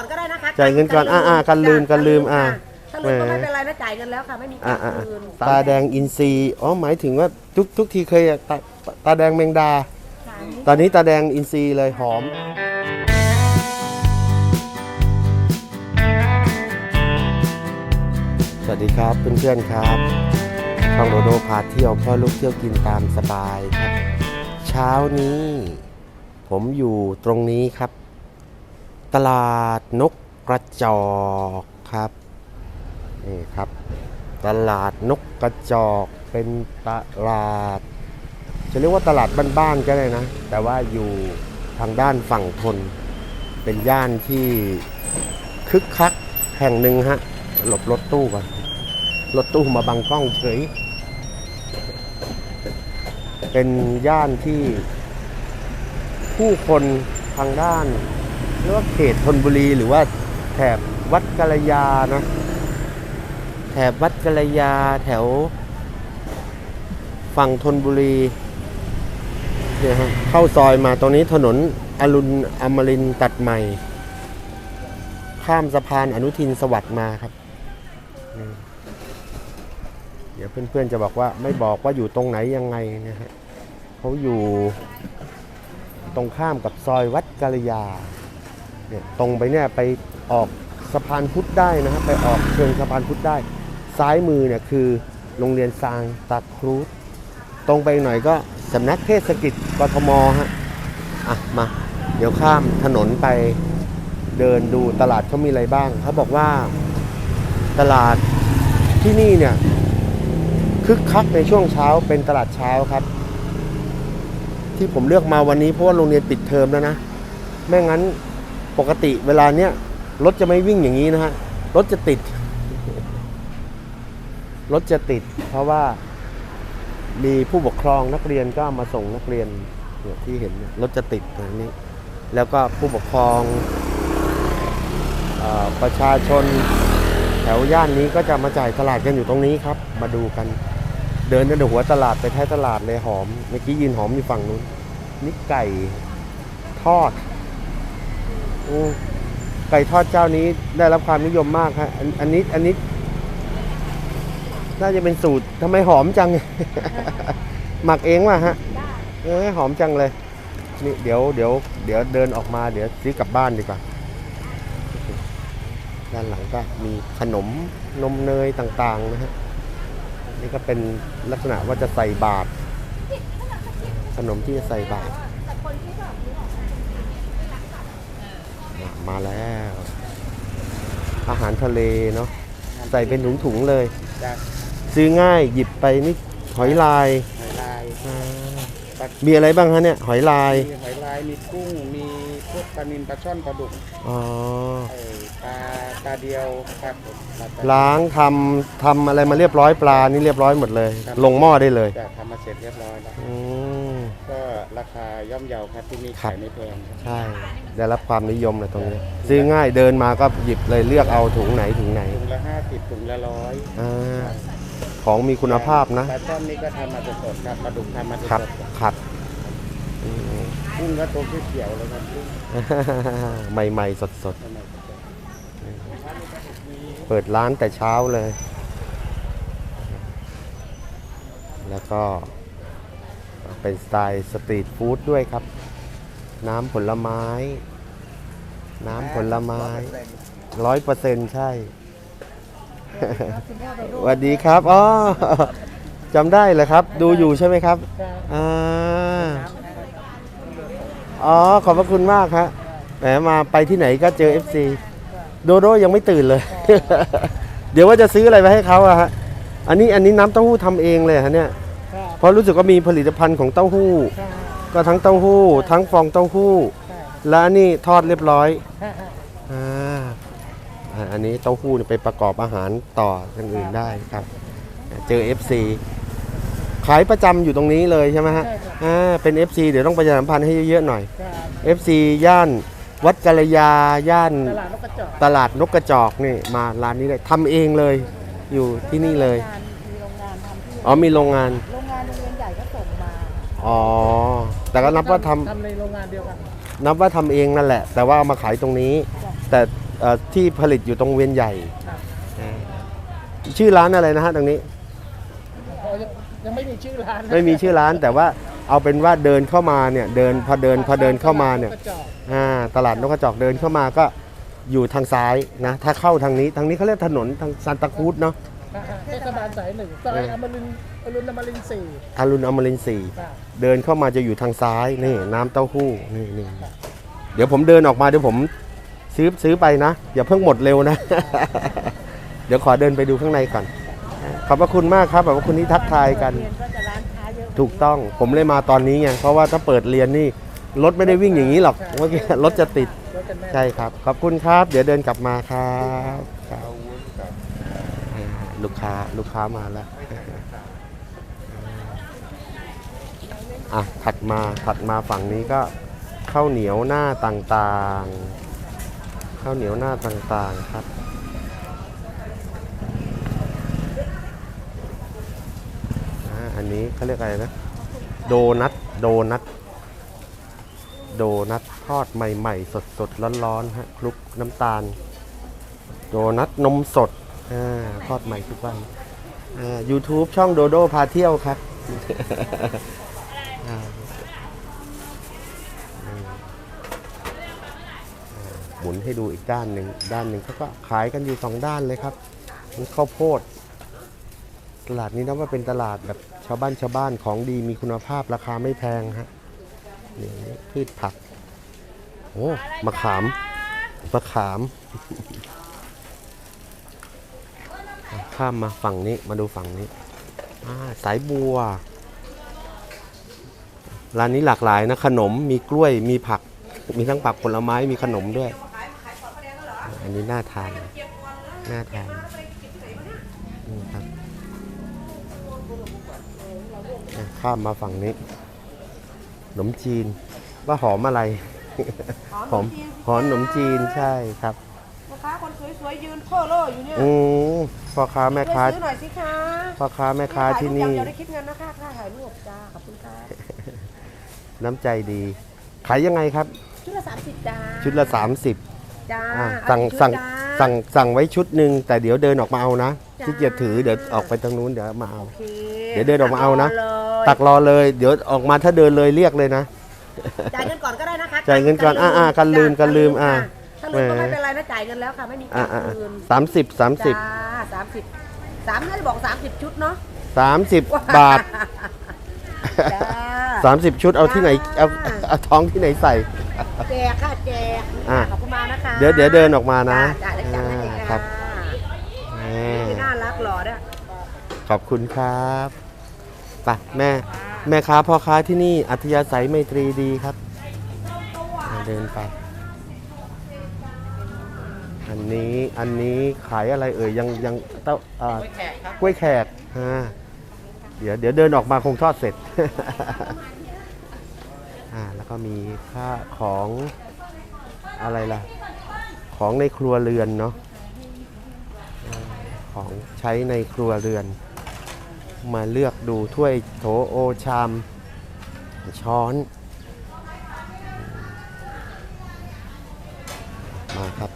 อนก็ได้นะคะจ่ายเงินก่อนอ่าอ่ากันลืมกันลืมอ่าถ้าลืมก็แหมไม่เป็นไรนะจ่ายเงินแล้วค่ะไม่มีอ่าการอ่าคืนตาแดงอินทรีย์อ๋อหมายถึงว่าทุกทุกทีเคยอะตาตาแดงแมงดา ตอนนี้ตาแดงอินทรีย์เลยหอมสวัสดีครับเพื่อนๆครับช่องโดโดพาเที่ยวพ่อลูกเที่ยวกินตามสบายครับ เช้านี้ ผมอยู่ตรงนี้ครับ ตลาดนกกระจอกครับนี่ครับ ตลาดนกกระจอกเป็นตลาด จะเรียกว่าตลาดบ้านๆก็ได้นะ แต่ว่าอยู่ทางด้านฝั่งทน เป็นย่านที่คึกคักแห่งหนึ่งฮะ หลบรถตู้ก่อนรถตู้มาบังกล้องเฉย เป็นย่านที่ผู้คนทางด้าน เรียกว่าเขตธนบุรีหรือว่าแถบวัดกะรยานะแถบวัดกะรยาแถว ฝั่งธนบุรีเนี่ยฮะเข้าซอยมาตรงนี้ถนนอรุณอมรินต์ตัดใหม่ ข้ามสะพานอนุทินสวัสดิ์มาครับ เดี๋ยวเพื่อนๆจะบอกว่าไม่บอกว่าอยู่ตรงไหนยังไงนะฮะเขาอยู่ตรงข้ามกับซอยวัดกาลยา เนี่ยตรงไปเนี่ยไปออกสะพานพุทธได้นะฮะไปออกเชิงสะพานพุทธได้ ซ้ายมือเนี่ยคือโรงเรียนซางตาครูดตรงไปหน่อยก็สำนักเทศกิจกทมฮะอะมาเดี๋ยวข้ามถนนไปเดินดูตลาดเขามีอะไรบ้างเขาบอกว่าตลาดที่นี่เนี่ยคึกคักในช่วงเช้าเป็นตลาดเช้าครับ ที่ผมเลือกมาวันนี้เพราะว่าโรงเรียนปิดเทอมแล้วนะไม่งั้น ปกติเวลาเนี้ยรถจะไม่วิ่งอย่างนี้นะฮะ รถจะติด รถจะติด เพราะว่ามีผู้ปกครองนักเรียนก็มาส่งนักเรียนเนี่ยที่เห็นรถจะติดตรงนี้ แล้วก็ผู้ปกครองอประชาชนแถวย่านนี้ก็จะมาจ่ายตลาดกันอยู่ตรงนี้ครับ มาดูกัน เดินตั้งแต่หัวตลาดไปท้ายตลาดเลยหอม เมื่อกี้ยืนหอมอยู่ฝั่งนู้นนี่ไก่ทอด ไก่ทอดเจ้านี้ได้รับความนิยมมากฮะอันอันนี้อันนี้ น่าจะเป็นสูตรทำไมหอมจัง หมักเองว่ะฮะเออหอมจังเลยนี่เดี๋ยวเดี๋ยวเดี๋ยวเดินออกมาเดี๋ยวซื้อกลับบ้านดีกว่า ด้านหลังก็มีขนมนมเนยต่างๆนะฮะนี่ก็เป็นลักษณะว่าจะใส่บาตรขนมที่จะใส่บาตรอะ มาแล้ว อาหารทะเลเนาะใส่เป็นถุงๆเลย จากซื้อง่ายหยิบไปนี่หอยลายหอยลายอ่ามีอะไรบ้างฮะเนี่ย หอยลาย มีหอยลายมีกุ้งมีพวกปลานิลปลาช่อนปลาดุกอ๋อ เอ่อปลาปลาเดียวครับผมปลาตาล้างทำทำอะไรมาเรียบร้อยปลานี่เรียบร้อยหมดเลยลงหม้อได้เลยจะทำมาเสร็จเรียบร้อยแล้วอืม ก็ราคาย่อมเยาครับที่นี่ครับขายไม่แพงครับใช่ ได้รับความนิยมเลยตรงนี้ ซื้อง่ายเดินมาก็หยิบเลยเลือกเอาถุงไหนถุงไหนถุงละห้าสิบถุงละร้อยอ่าของมีคุณภาพนะปลาช่อนนี่ก็ทำมาสดๆครับปลาดุกทำมาสครับดๆครับอืมกุ้งก็ตัวเขียวๆเลยครับกุ้งใหม่ๆสดทำมาสดๆเปิดร้านแต่เช้าเลย แล้วก็ เป็นสไตล์สตรีทฟู้ดด้วยครับ น้ำผลไม้ น้ำผลไม้ร้อยเปอร์เซ็นต์ใช่สวัสดีครับอ๋อจำได้เลยครับ ดูอยู่ใช่ไหมครับอ่าอ๋อ ขอบพระคุณมากครับแหมมาไปที่ไหนก็เจอ FC โดโดยังไม่ตื่นเลย เดี๋ยวว่าจะซื้ออะไรไปให้เขาอะฮะ อันนี้อันนี้น้ำเต้าหู้ทำเองเลยฮะเนี่ย เพราะรู้สึกว่ามีผลิตภัณฑ์ของเต้าหู้ก็ทั้งเต้าหู้ ทั้งฟองเต้าหู้และอันนี่ทอดเรียบร้อยอ่าอ่าอันนี้เต้าหู้เนี่ยไปประกอบอาหารต่ออย่างอื่นได้ครับ เจอ FC ขายประจำอยู่ตรงนี้เลยใช่ไหมฮะอ่าเป็น FC เดี๋ยวต้องประชาสัมพันธ์ให้เยอะๆหน่อย FC ย่านวัดกาลยาย่าน ตลาดนกกระจอกตลาดนกกระจอกนี่มาร้านนี้เลยทำเองเลย อยู่ที่นี่เลยงานมีโรงงานทำที่อ๋อมีโรงงานโร อ๋อ แต่ก็นับว่าทำทำในโรงงานเดียวกันนับว่าทำเองนั่นแหละ แต่ว่าเอามาขายตรงนี้จ้ะแต่เอ่อที่ผลิตอยู่ตรงเวียนใหญ่ครับอ่าชื่อร้านอะไรนะฮะตรงนี้อ๋อยังยังไม่มีชื่อร้านนะไม่มีชื่อร้านแต่ว่าเอาเป็นว่าเดินเข้ามาเนี่ยเดินพอเดินพอเดินเข้ามาเนี่ยกระจอกอ่าตลาดนกกระจอกเดินเข้ามาก็อยู่ทางซ้ายนะถ้าเข้าทางนี้ทางนี้เขาเรียกถนนทางซานตาครูดเนาะ เทศบาลสายหนึ่งซอยอมรินทร์อรุณอมรินทร์สี่อารุณอมรินทร์สี่ครับเดินเข้ามาจะอยู่ทางซ้ายนี่ น้ำเต้าหู้นี่นี่เดี๋ยวผมเดินออกมาเดี๋ยวผมซื้อซื้อไปนะ อย่าเพิ่งหมดเร็วนะ เดี๋ยวขอเดินไปดูข้างในก่อน ขอบพระคุณมากครับขอบพระคุณที่ทักทายกัน เรียนก็จะร้านค้าเยอะถูกต้องผมเลยมาตอนนี้ไงเพราะว่าถ้าเปิดเรียนนี่รถไม่ได้วิ่งอย่างนี้หรอกเมื่อกี้รถจะติด รถกันแน่ใช่ครับ ขอบคุณครับ เดี๋ยวเดินกลับมาครับครับอ่า ลูกค้าลูกค้ามาแล้วอะถัดมาถัดมาฝั่งนี้ก็ข้าวเหนียวหน้าต่างๆข้าวเหนียวหน้าต่างๆครับอันนี้เขาเรียกอะไรนะ โดนัทโดนัทโดนัททอดใหม่ๆ สดๆร้อนๆฮะคลุกน้ำตาล โดนัทนมสด อาทอดใหม่ทุกวันอ่า YouTube ช่องโดโดพาเที่ยวครับอ่าอืมอ่าหมุนให้ดูอีกด้านหนึ่งด้านหนึ่งเขาก็ขายกันอยู่สองด้านเลยครับนี่ข้าวโพด ตลาดนี้นับว่าเป็นตลาดแบบชาวบ้านชาวบ้านของดีมีคุณภาพราคาไม่แพงฮะนี่พืชผัก โอ้มะขามมะขาม ข้ามมาฝั่งนี้มาดูฝั่งนี้สายบัว ร้านนี้หลากหลายนะ ขนมมีกล้วยมีผัก มีทั้งผักผลไม้มีขนมด้วย อันนี้น่าทานน่าทานนี่ครับข้ามมาฝั่งนี้ขนมจีน ว่าหอมอะไร หอมหอมขนมจีนใช่ครับ ค้าคนสวยๆยืนโพ่อโล่อยู่เนี่ยอืมพ่อค้าแม่ค้าช่วยซื้อหน่อยสิคะพ่อค้าแม่ค้าที่นี่ถ่ยรูปอย่างเดียวได้คิดเงินนะคะค่าถ่ายรูปจ้าขอบคุณค่ะน้ำใจดี ขายยังไงครับ ชุดละสามสิบจ้าชุดละ30จ้าอ่าเอาสั่งกี่ชุดสั่งจ้าสั่งสั่งไว้ชุดหนึ่งแต่เดี๋ยวเดินออกมาเอานะจ้าที่เกียจถือเดี๋ยวออกไปทางนู้นเดี๋ยวมาเอาโอเคเดี๋ยวเดินออกมาเอานะตักรอเลยตักรอเลย เดี๋ยวออกมาถ้าเดินเลยเรียกเลยนะจ่ายเงินก่อนก็ได้นะคะจ่ายเงินก่อนอ่าอ่ากันลืมกันลืมอ่า ถ้าลืมก็แหมไม่เป็นไรนะจ่ายเงินแล้วค่ะไม่มีอ่าการอ่าคืนสามสิบสามสิบจ้าสามสิบสามน่าจะบอกสามสิบชุดเนาะสามสิบบาทจ้า สามสิบชุดเอาที่ไหนเอาเอาท้องที่ไหนใส่ แจกค่ะแจกอะ ขอบคุณมากนะคะเดี๋ยวเดี๋ยวเดินออกมานะ จ้าจ้าเดี๋ยวจัดให้เองอ่านะครัคะบอ่าที่น่ารักหล่อด้วยขอบคุณครับไปแม่ แม่ค้าพ่อค้าที่นี่อัธยาศัยไมตรีดีครับอ่าเดินไป อันนี้อันนี้ขายอะไรเอ่ยยังยังเต้าอ่าแขกครับกล้วยแขกอ่าเดี๋ยวเดี๋ยวเดินออกมาคงทอดเสร็จ อ่าแล้วก็มีค่าของอะไรล่ะ ของในครัวเรือนเนาะอ่าของใช้ในครัวเรือน มาเลือกดูถ้วยโถโอชาม ช้อน มาครับ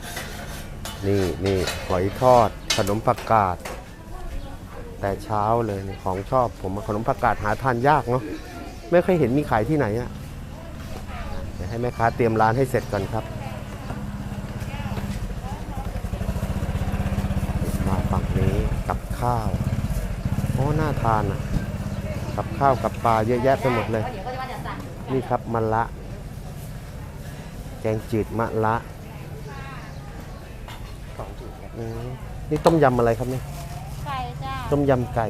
นี่นี่หอยทอด ขนมผักกาด แต่เช้าเลยของชอบผมขนมผักกาดหาทานยากเนาะไม่เคยเห็นมีขายที่ไหนอะ่ะเดี๋ยวให้แม่ค้าเตรียมร้านให้เสร็จก่อนครับมาฝั่งนี้กับข้าวโอ้น่าทานอะกับข้าวกับปลาเยอะแยะไปหมดเลย นี่ครับมะละ แกงจืดมะละ องจุดครับอืมนี่ต้มยำอะไรครับเนี่ยไก่จ้าต้มยำไก่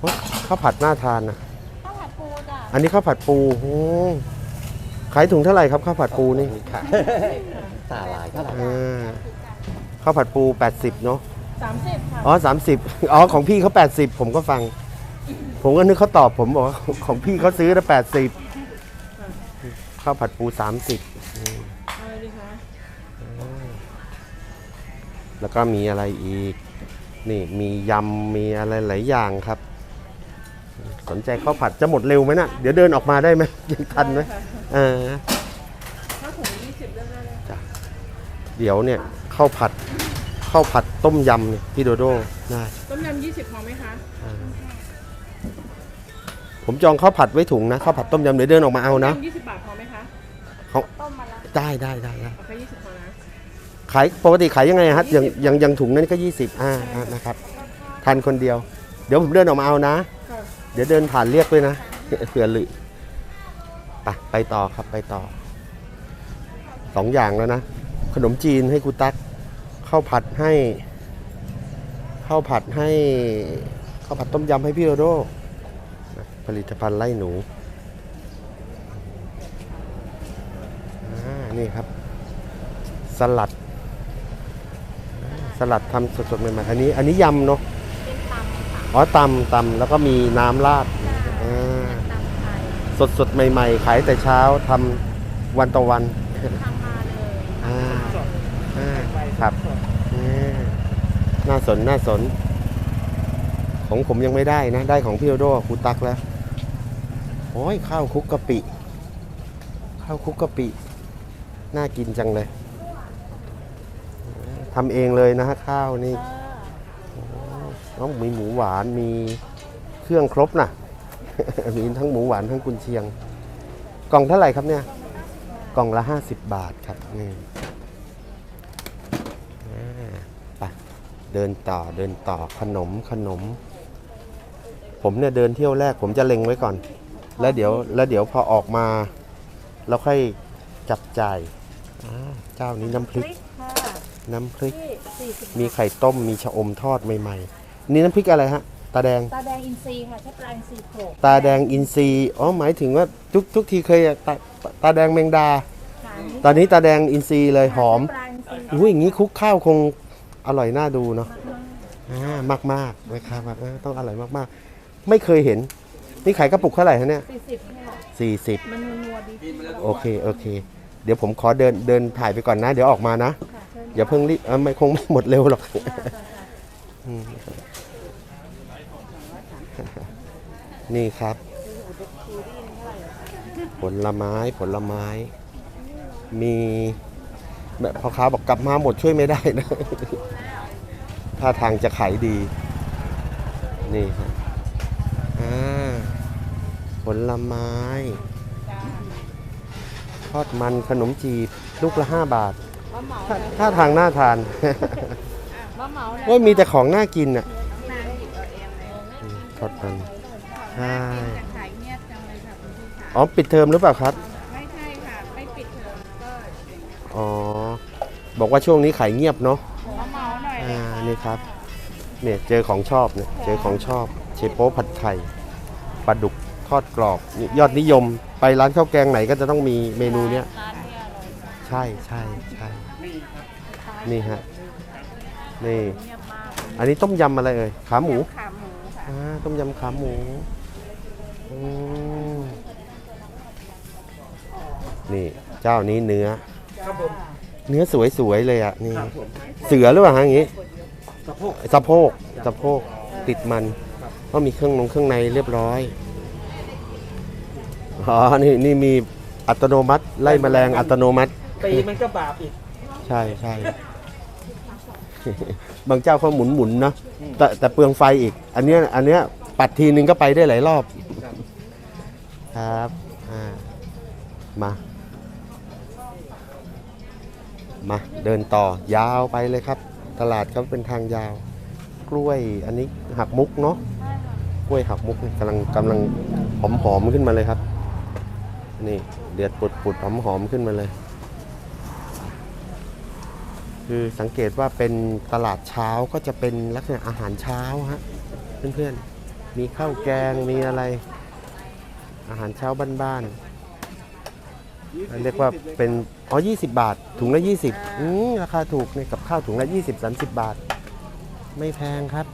โอ้ข้าวผัดน่าทานนะข้าวผัดปูจ้าอันนี้ข้าวผัดปูโอ้ขายถุงเท่าไหร่ครับข้าวผัดปูนี่ค่ะสาหร่ายครับอ่าข้าวผัดปู 80 เนาะ สามสิบค่ะ อ๋อ30อ๋อ ของพี่เขา80ผมก็ฟัง ผมก็นึกเขาตอบผมบอกว่าของพี่เขาซื้อละ80ข้าวผัดปู30อืม แล้วก็มีอะไรอีก นี่มียำมีอะไรหลายอย่างครับ สนใจข้าวผัดจะหมดเร็วไหมนะ่ะเดี๋ยวเดินออกมาได้ไหมยังทันไหมเออถ้าถุงยี่สิบเรื่องได้เลยเดี๋ยวเนี่ยข้าวผัดข้าวผัดต้มยำเนี่ยพี่โดโด้ได้ต้มยำยี่สิบพอไหมคะอ่าผมจองข้าวผัดไว้ถุงนะข้าวผัดต้มยำเดี๋ยวเดินออกมาเอานะยี่สิบบาทพอไหมคะเขาต้มมาละได้ได้ได้ได้ ขายปกติขายยังไงฮะอย่างอย่างอย่างถุงนั้นก็ 20อ่าอ่านะครับทานคนเดียว เดี๋ยวผมเดินออกมาเอานะ เดี๋ยวเดินผ่านเรียกด้วยนะเผื่อลืมไปไปต่อครับไปต่อสองอย่างแล้วนะ ขนมจีนให้กูตักข้าวผัดให้ข้าวผัดให้ข้าวผัดต้มยำให้พี่โดโดผลิตภัณฑ์ไล่หนูนี่ครับ สลัด สลัดทำสดๆใหม่ๆอันนี้อันนี้ยำเนาะเป็นตำค่ะอ๋อตำตำแล้วก็มีน้ำราดอ่าตำไทยสดสดๆใหม่ ๆ ขายแต่เช้าทำวันต่อวัน ทำมาเลยอ่าอ่า ครับอ่าน่าสนน่าสน ของผมยังไม่ได้นะ ได้ของพี่โดโดครูตักแล้ว โอ้ยข้าวคลุกกะปิ ข้าวคลุกกะปิ น่ากินจังเลย ทำเองเลยนะฮะข้าวนี่น้องมีหมูหวานมีเครื่องครบนะมีทั้งหมูหวานทั้งกุนเชียง กล่องเท่าไหร่ครับเนี่ย กล่องละ 50 บาทครับนี่อ่าไปเดินต่อเดินต่อขนมขนม ผมเนี่ยเดินเที่ยวแรกผมจะเล็งไว้ก่อน แล้วเดี๋ยวแล้วเดี๋ยวพอออกมา เราค่อยจับจ่ายอ่าเจ้านี้น้ำพริกค่ะ น้ำพริกที่สี่สิบมีไข่ต้ม มีชะอมทอดใหม่ๆ นี่น้ำพริกอะไรฮะ ตาแดง ตาแดงอินทรีย์ค่ะใช้ปลาอินทรีย์โขลกตาแดงอินทรีย์ อ๋อ หมายถึงว่าทุกทุกทีเคยตาตาตาแดงแมงดา ค่ะตอนนี้ตาแดงอินทรีย์เลยหอมปลาอินทรีย์อุ้ยอย่างนี้คลุกข้าวคงอร่อยน่าดูเนาะอ่ามากมากๆนะครับเออต้องอร่อยมากๆ ไม่เคยเห็น นี่ขายกระปุกเท่าไหร่ฮะเนี่ยสี่สิบค่ะสี่สิบมันนัวๆดี โอเค โอเค เดี๋ยวผมขอเดินเดินถ่ายไปก่อนนะ เดี๋ยวออกมานะ ค่ะเชิญ อย่าเพิ่งรีบเออไม่คงไม่หมดเร็วหรอกอืมนี่ครับ ผลไม้ผลไม้ มีแบบพ่อค้าบอกกลับมาหมดช่วยไม่ได้นะถ้าทางจะขายดี นี่ครับอ่าผลไม้ ทอดมันขนมจีบ ลูกละ5บาท มะเหมาถ้าถ้าทางน่าทานมะเหมาเนี่ยว่ามีแต่ของน่ากินอะนางหยิบเอาเองเลยอืมทอดมันใช่แต่ขายเงียบจังเลยค่ะคุณพี่ค่ะอ๋อปิดเทอมหรือเปล่าครับ ไม่ใช่ค่ะ ไม่ปิดเทอมก็อ๋อ บอกว่าช่วงนี้ขายเงียบเนาะมะเหมาหน่อยอ่านี่ครับ เนี่ยเจอของชอบเนี่ยเจอของชอบเชโป๊ผัดไข่ปลาดุกทอดกรอบนี่ยอดนิยม ไปร้านข้าวแกงไหนก็จะต้องมีเมนูเนี้ย ร้านเนี่ยอร่อย ใช่ใช่ใช่นี่ฮะนี่ เงียบมากอันนี้ต้มยำอะไรเอ่ยขาหมูขาหมูค่ะอ่าต้มยำขาหมูอืมนี่เจ้านี้เนื้อ ครับผมเนื้อสวยๆเลยอะนี่ ครับผมเสือหรือเปล่าฮะอย่างงี้ สะโพก สะโพกสะโพกติดมันก็มีเครื่องนงเครื่องในเรียบร้อยอ๋อนี่นี่มีอัตโนมัติ ไล่แมลงอัตโนมัติ ตีมันก็บาปอีก ใช่ใช่ บางเจ้าเขาหมุนหมุนเนอะแต่แต่เปลืองไฟอีก อันเนี้ยอันเนี้ยปัดทีนึงก็ไปได้หลายรอบ ครับ ครับอ่ามา มาเดินต่อยาวไปเลยครับ ตลาดเขาเป็นทางยาว กล้วยอันนี้หักมุกเนาะกล้วยหักมุกนี่กำลังกำลังหอมหอมๆขึ้นมาเลยครับ นี่เดือดปุดปุดหอมหอมๆขึ้นมาเลย คือสังเกตว่าเป็นตลาดเช้าก็จะเป็นลักษณะอาหารเช้าฮะเพื่อนๆ มีข้าวแกงมีอะไร อาหารเช้าบ้านๆเรียกว่าเป็นอ๋อ20 บาท ถุงละ 20อืมราคาถูกเนี่ยกับข้าวถุงละ 20 30 บาท ไม่แพงครับ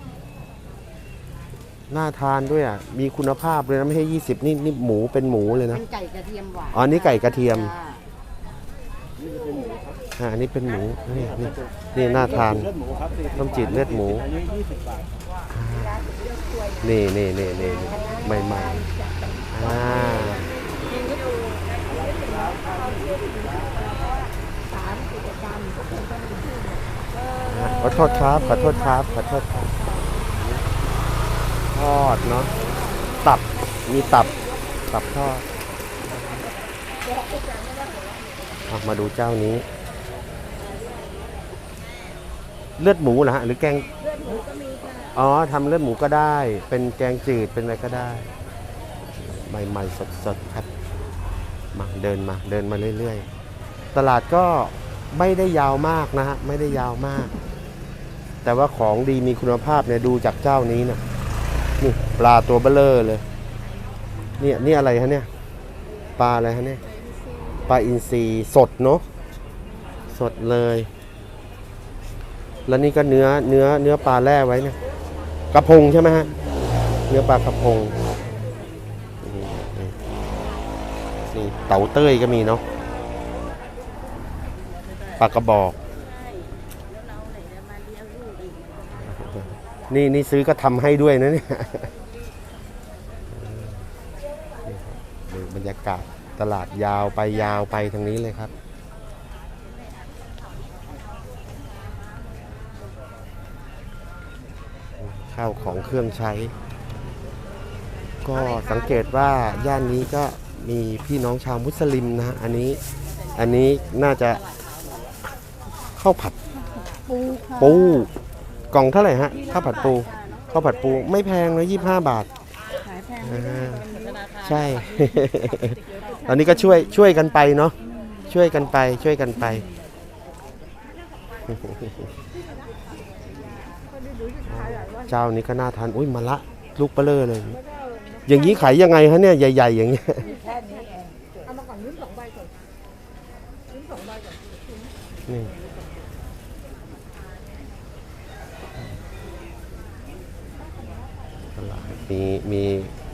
น่าทานด้วยอะ มีคุณภาพเลยนะ ไม่ใช่ 20 นี่นี่หมูเป็นหมูเลยนะเป็นไก่กระเทียมหวานอ๋ออันนี้ไก่กระเทียมจ้า อ่าอันนี้เป็นหมูนี่นี่นี่น่าทาน เลือดหมูครับต้มจืดเลือดหมูอันนี้20บาทนี่นี่นี่นี่นี่ใหม่ๆอ่าอโทษครับ ขอโทษครับ ขอโทษครับทอดเนาะตับมีตับ ตับทอดอะมาดูเจ้านี้ เลือดหมูเหรอฮะหรือแกงอ๋อทำเลือดหมูก็ได้ เป็นแกงจืดเป็นอะไรก็ได้ ใหม่ๆสดๆครับมาเดินมาเดินมาเรื่อยๆ ตลาดก็ไม่ได้ยาวมากนะฮะไม่ได้ยาวมาก แต่ว่าของดีมีคุณภาพเนี่ยดูจากเจ้านี้นะนี่ปลาตัวเบลเลอร์เลยเนี่ยนี่อะไรฮะเนี่ยปลาอะไรฮะเนี่ยปลาอินทรีสดเนาะสดเลย แล้วนี่ก็เนื้อเนื้อเนื้อปลาแร่ไว้เนี่ยกระพงใช่ไหมฮะ เนื้อปลากระพงนี่เต่าเต้ยก็มีเนาะปลากระบอกนี่นี่ซื้อก็ทำให้ด้วยนะเนี่ยบรรยากาศตลาดยาวไปยาวไปทางนี้เลยครับ ข้าวของเครื่องใช้ ก็สังเกตว่าย่านนี้ก็มีพี่น้องชาวมุสลิมนะฮะอันนี้อันนี้น่าจะข้าวผัดปูค่ะปูกล่องเท่าไหร่ฮะข้าวผัดปูข้าวผัดปูไม่แพงเลยยี่ห้าบาทขายแพงอ่าใช่ ตอนนี้ก็ช่วยช่วยกันไปเนาะช่วยกันไปช่วยกันไป เจ้านี้ก็น่าทานอุ้ยมะละลูกเบลอเลย อย่างนี้ขายยังไงฮะเนี่ยใหญ่ ๆ อย่างเงี้ยนี่ตลาดมีมี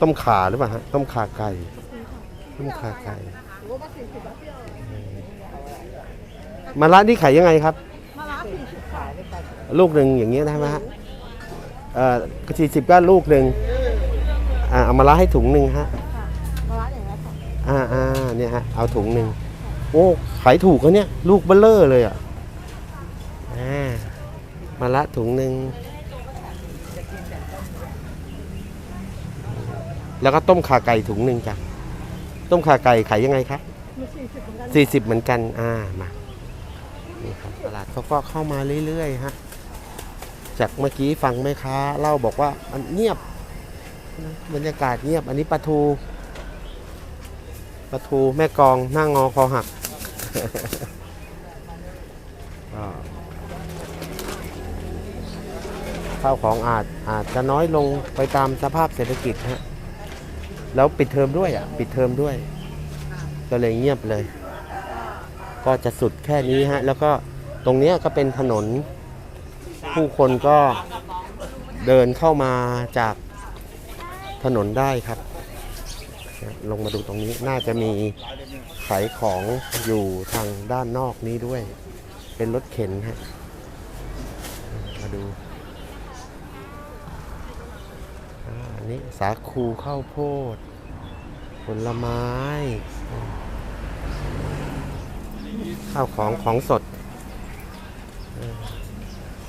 ต้มข่าหรือเปล่าฮะต้มข่าไก่ต้มข่าไก่มะละนี่ขายยังไงครับ ลูกหนึ่งอย่างเงี้ยได้ไหมฮะเอ่อกระชีสิบก็ลูกหนึ่งอ่าเอามาละให้ถุงหนึ่งฮะอ่าอ่าเนี่ยฮะเอาถุงหนึ่งโอ้ขายถูกเขาเนี่ย ลูกเบลเลอร์เลยอะอ่ามาละถุงหนึ่งแล้วก็ต้มข่าไก่ถุงหนึ่งจ้ะต้มข่าไก่ขายยังไงครับสี่สิบเหมือนกัน อ่า มา นี่ครับตลาดเขาก็เข้ามาเรื่อยๆฮะ จากเมื่อกี้ฟังแม่ค้าเล่าบอกว่ามันเงียบบรรยากาศเงียบ อันนี้ปลาทูปลาทูแม่กองหน้างอคอหักข้าวของอาจอาจจะน้อยลงไปตามสภาพเศรษฐกิจฮะแล้วปิดเทอมด้วยอะ ปิดเทอมด้วย ก็เลยเงียบเลย ก็จะสุดแค่นี้ฮะ แล้วก็ตรงเนี้ยก็เป็นถนน ผู้คนก็เดินเข้ามาจากถนนได้ครับ ลงมาดูตรงนี้น่าจะมีขายของอยู่ทางด้านนอกนี้ด้วย เป็นรถเข็นฮะมาดูอันนี้สาคูข้าวโพด ผลไม้ข้าวของของสด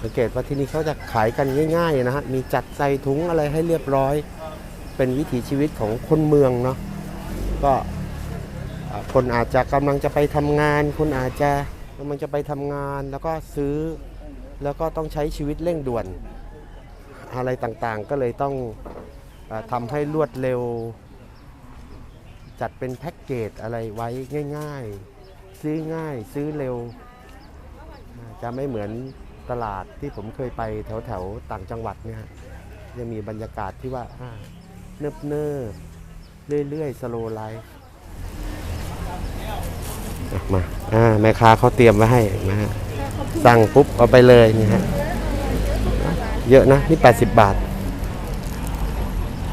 สังเกตว่าที่นี่เขาจะขายกันง่ายๆนะฮะมีจัดใส่ถุงอะไรให้เรียบร้อย เป็นวิถีชีวิตของคนเมืองเนาะก็คนอาจจะกำลังจะไปทำงาน คนอาจจะกำลังจะไปทำงาน แล้วก็ซื้อแล้วก็ต้องใช้ชีวิตเร่งด่วน อะไรต่างๆ ก็เลยต้องอาทำให้รวดเร็ว จัดเป็นแพ็กเกจอะไรไว้ง่าย ๆ ซื้อง่ายซื้อเร็ว จะไม่เหมือน ตลาดที่ผมเคยไปแถวแถวๆต่างจังหวัดเนี่ยฮะยังมีบรรยากาศที่ว่าอ่าเนิบเนิบๆเรื่อยๆสโลไลฟ์มาอ่าแม่ค้าเขาเตรียมไว้ให้นะฮะสั่งปุ๊บเอาไปเลยนี่ฮะเยอะนะนี่ 80 บาท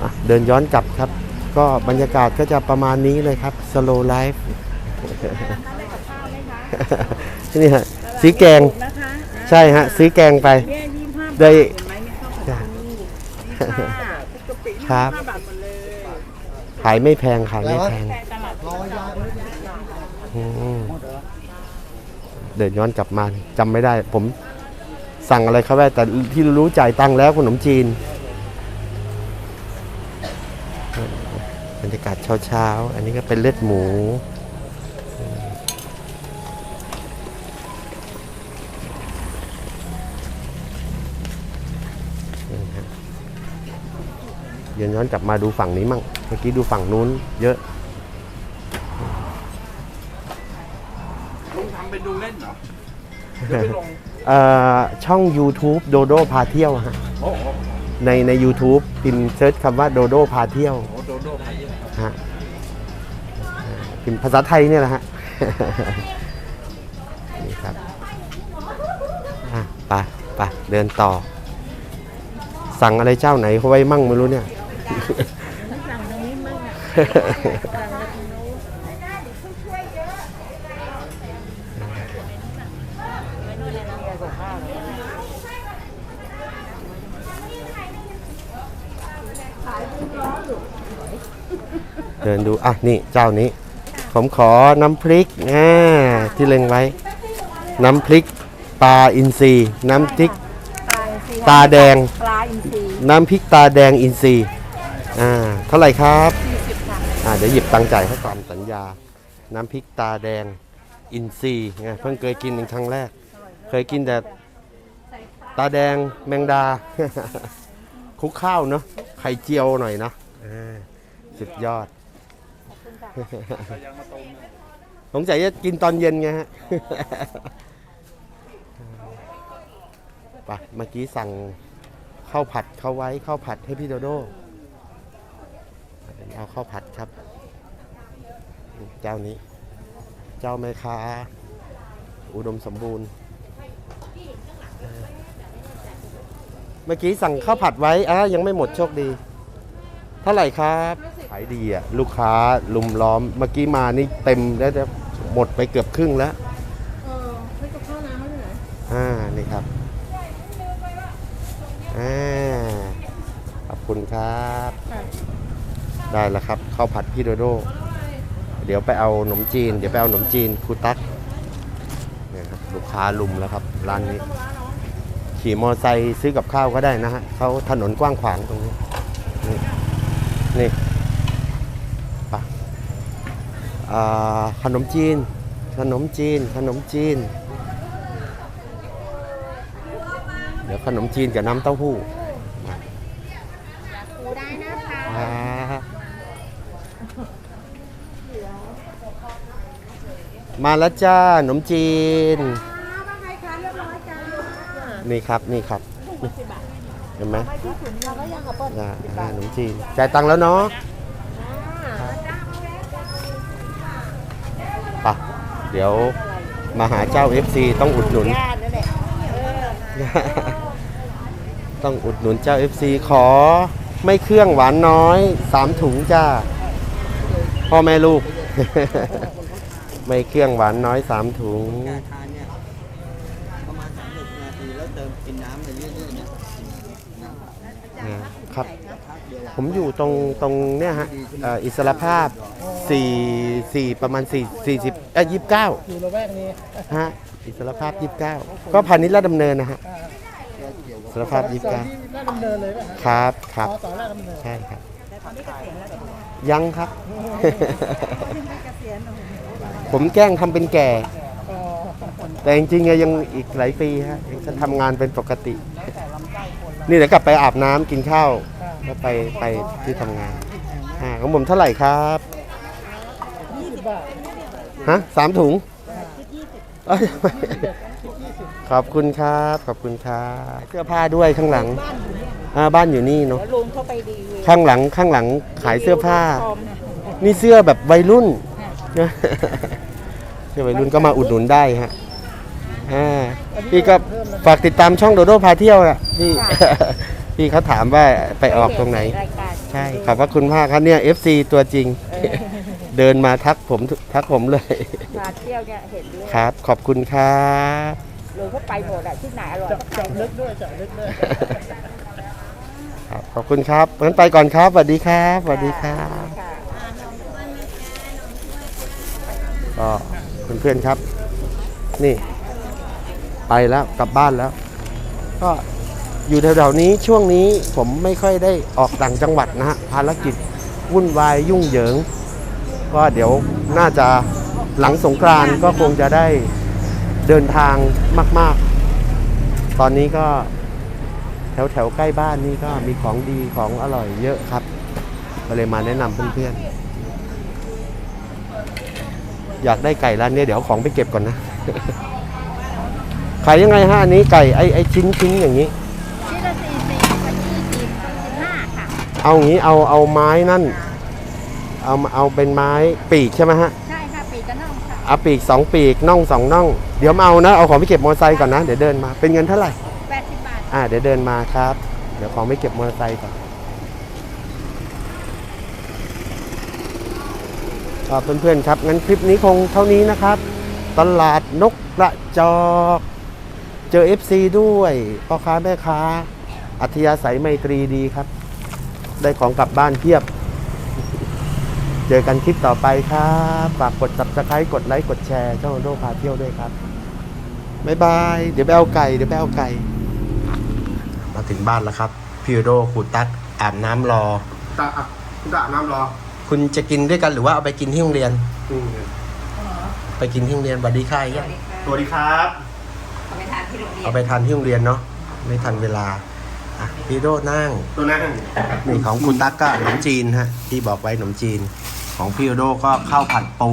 อะเดินย้อนกลับครับ ก็บรรยากาศก็จะประมาณนี้เลยครับ สโลไลฟ์นี่ฮะซื้อแกงนะคะ ใช่ฮะ ซื้อแกงไปเนี่ยยี่ห้าได้ไม่ไม่เข้ากับนี่ค่ะกะปิครับห้าบาทหมดเลยขายไม่แพงขายไม่แพงแต่ตลาดอืมเดินย้อนกลับมาจำไม่ได้ ผมสั่งอะไรเขาได้แต่ที่รู้จ่ายตังค์แล้วขนมจีนบรรยากาศเช้าๆ อันนี้ก็เป็นเลือดหมู ดี๋ยวย้อนกลับมาดูฝั่งนี้มั่งเมื่อกี้ดูฝั่งนู้นเยอะลุงทำเป็นดูเล่นเหรอเดี๋ยวไปลงเอ่อช่อง YouTube โดโดพาเที่ยวฮะโอ้โหในใน YouTube พิมพ์เซิร์ชคำว่าโดโดพาเที่ยวโอ้โดโดไปเยอะฮะพิมพ์ภาษาไทยเนี่ยแหละฮะ นี่ครับอะไปไปเดินต่อ สั่งอะไรเจ้าไหนเขาไว้มั่งไม่รู้เนี่ย สั่งตรงนี้มั่งอะสั่งแล้วตรงนู้นเดินดู อะ นี่ เจ้านี้ ผมขอน้ำพริกอ่าที่เล็งไว้ น้ำพริกปลาอินทรีน้ำพริกปลาอินทรีตาแดง ปลาอินทรีน้ำพริกตาแดงอินทรี อ่าเท่าไหร่ครับยี่สิบค่ะอ่าเดี๋ยวหยิบตังค์จ่ายให้ก่อนสัญญา น้ำพริกตาแดงอินทรีไงเพิ่งเคยกินเป็นครั้งแรก เคยกินแต่ตาแดงแมงดาคลุกข้าวเนาะไข่เจียวหน่อยเนาะอ่าสุดยอดยังมาตรงนะสงสัยจะกินตอนเย็นไงฮะไปเมื่อกี้สั่งข้าวผัดเขาไว้ข้าวผัดให้พี่โดโด เอาข้าวผัดครับ เจ้านี้ เจ้าแม่ค้าอุดมสมบูรณ์ เมื่อกี้สั่งข้าวผัดไว้อะยังไม่หมดโชคดี เท่าไหร่ครับขายดีอะลูกค้าลุมล้อม เมื่อกี้มานี่เต็มแล้วจะหมดไปเกือบครึ่งแล้วเออไม่กับข้าวน้ำไม่เหรออ่า นี่ครับ อ่า ขอบคุณครับ ได้แล้วครับข้าวผัดพี่โดโด เดี๋ยวไปเอาขนมจีน เดี๋ยวไปเอาขนมจีนครูตั๊กเนี่ยครับลูกค้าลุมแล้วครับ ร้านนี้ ขี่มอไซค์ซื้อกับข้าวก็ได้นะฮะเขาถนนกว้างขวางตรงนี้ นี่นี่ไปอ่าขนมจีน ขนมจีน ขนมจีน เดี๋ยวขนมจีนกับน้ำเต้าหู้ ปูได้นะคะ อ่า มาแล้วจ้าขนมจีนนี่ครับ นี่ครับเห็นไหมเราก็ยังกับเปิ้ลอ่าอ่าขนมจีนจ่ายตังค์แล้วเนาะไปะเดี๋ยวมาหาเจ้า FC ต้องอุดหนุน ญาตินั่นแหละต้องอุดหนุนเจ้า FC ขอไม่เครื่องหวานน้อยสามถุงจ้า พ่อแม่ลูก ไม่เครื่องหวานน้อยสามถุง การทานเนี่ยประมาณ30นาทีแล้วเติมกินน้ำไปเรื่อยๆเนี่ยครับ ผมอยู่ตรงตรงเนี่ยฮะเอ่ออิสรภาพสี่สี่ประมาณสี่สี่สิบเอ้ยยี่สิบเก้าอยู่ละแวกนี้ฮะ อิสรภาพยี่สิบเก้าก็พาณิชย์ราชดำเนินนะฮะ อิสรภาพยี่สิบเก้าน่าดำเนินเลยป่ะครับครับสอนราชดำเนิน ใช่ครับยั ยังครับ ผมแกล้งทำเป็นแก่ แต่จริงๆยังอีกหลายปีฮะยังจะทำงานเป็นปกติ นี่เดี๋ยวกลับไปอาบน้ำกินข้าวแล้วไปไปที่ทำงานอ่าของผมเท่าไหร่ครับฮะสามถุงขอบคุณครับ ขอบคุณครับ เสื้อผ้าด้วยข้างหลัง อ่าบ้านอยู่นี่เนาะลุงเข้าไปดีเลยข้างหลังข้างหลังขายเสื้อผ้าพร้อมนะนี่เสื้อแบบวัยรุ่นเสื้อวัยรุ่นก็มาอุดหนุนได้ฮะอ่าพี่ก็ฝากติดตามช่องโดโดพาเที่ยวอะพี่พี่เขาถามว่าไปออกตรงไหนรายการใช่ขอบพระคุณมากครับเนี่ย FC ตัวจริง เดินมาทักผมทักผมเลย มาเที่ยวเนี่ยเห็นเลยครับ ขอบคุณครับ ลุงเข้าไปหมดอะที่ไหนอร่อยก็ไปเจาะลึกด้ ขอบคุณครับงั้นไปก่อนครับสวัสดีครับสวัสดีครับค่ะก็เพื่อนๆครับ นี่ ไปแล้วกลับบ้านแล้ว ก็อยู่แถวๆนี้ช่วงนี้ผมไม่ค่อยได้ออกต่างจังหวัดนะฮะภารกิจวุ่นวายยุ่งเหยิง ก็เดี๋ยวน่าจะหลังสงกรานก็คงจะได้เดินทางมาก ๆ ตอนนี้ก็ วแถวๆใกล้บ้านนี่ก็มีของดีของอร่อยเยอะครับ ก็เลยมาแนะนำเพื่อนๆอยากได้ไก่ร้านนี้เดี๋ยวเอาของไปเก็บก่อนนะขายยังไงฮะอันนี้ไก่ไอไอชิ้นชิ้นอย่างนี้ ชิ้นละสี่สิบกับยี่สิบสิบห้าค่ะเอาอย่างนี้เอาเอาไม้นั่น เอาเอาเป็นไม้ปีกใช่ไหมฮะใช่ค่ะปีกกระน่องค่ะเอาปีกสองปีกน่องสองน่อง เดี๋ยวมาเอานะ เอาของไปเก็บมอเตอร์ไซค์ก่อนนะ เดี๋ยวเดินมา เป็นเงินเท่าไหร่แปดสิบบาท อ่าเดี๋ยวเดินมาครับ เดี๋ยวของไปเก็บมอเตอร์ไซค์ก่อนเพื่อนๆครับ งั้นคลิปนี้คงเท่านี้นะครับ ตลาดนกกระจอก เจอ FC ด้วยพ่อค้าแม่ค้า อัธยาศัยไมตรีดีครับ ได้ของกลับบ้านเพียบ เจอกันคลิปต่อไปครับ ฝากกด subscribe กดไลค์ กดแชร์ช่องโดพาเที่ยวด้วยครับ บ๊ายบาย เดี๋ยวไปเอาไก่ เดี๋ยวไปเอาไก่ มาถึงบ้านแล้วครับพี่โดครูตั๊กอาบน้ำรอ ตาอะคุณตาอาบน้ำรอคุณจะกินด้วยกันหรือว่าเอาไปกินที่โรงเรียน อืมไปกินที่โรงเรียนบัดดีค่ายยังสวัสดีครับเอาไปทานที่โรงเรียนเนาะไม่ทันเวลาอะพี่โดนั่งตัวนั้นนี่ของคุณตั๊กก็ขนมจีนฮะที่บอกไว้ขนมจีน ของพี่โดก็ข้าวผัดปู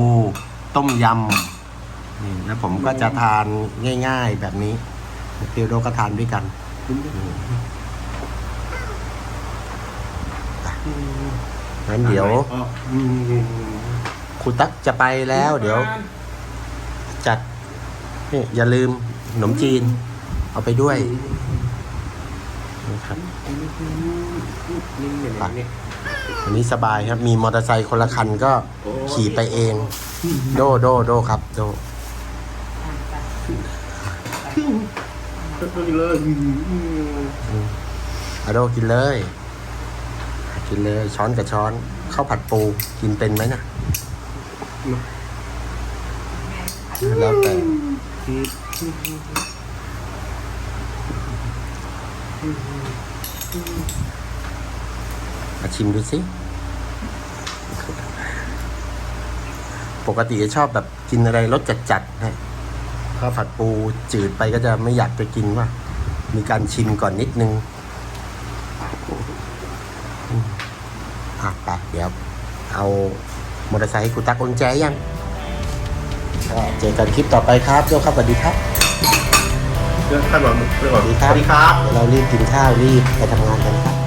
ต้มยำนี่แล้วผมก็จะทานง่าย ๆแบบนี้พี่โดก็ทานด้วยกัน อืมอะงั้นเดี๋ยวอ๋ออืมคุณตั๊กจะไปแล้ว เดี๋ยว จัดนี่อย่าลืมขนมจีน เอาไปด้วยนะครับนี่เนี่ยไปเนี่ยอันนี้สบายครับ มีมอเตอร์ไซค์คนละคันก็ขี่ไปเอง โดโดโดครับ โด ตัวนี้เลยอืมอืมอะโดกินเลย กินเลยช้อนกับช้อนข้าวผัดปูกินเป็นไหมนะแล้วแต่มาชิมดูสิปกติจะชอบแบบกินอะไรรสจัดๆนะ ข้าวผัดปูจืดไปก็จะไม่อยากจะกินว่า มีการชิมก่อนนิดนึงอืมอะไปเดี๋ยว เอามอเตอร์ไซค์ให้กูตักโอนแจยังก็เจอกันคลิปต่อไปครับโยครับสวัสดีครับเรื่องขั้นตอนเรื่องสวัสดีครับสวัสดีครับเดี๋ยวเรารีบกินข้าวรีบไปทำงานกันครับ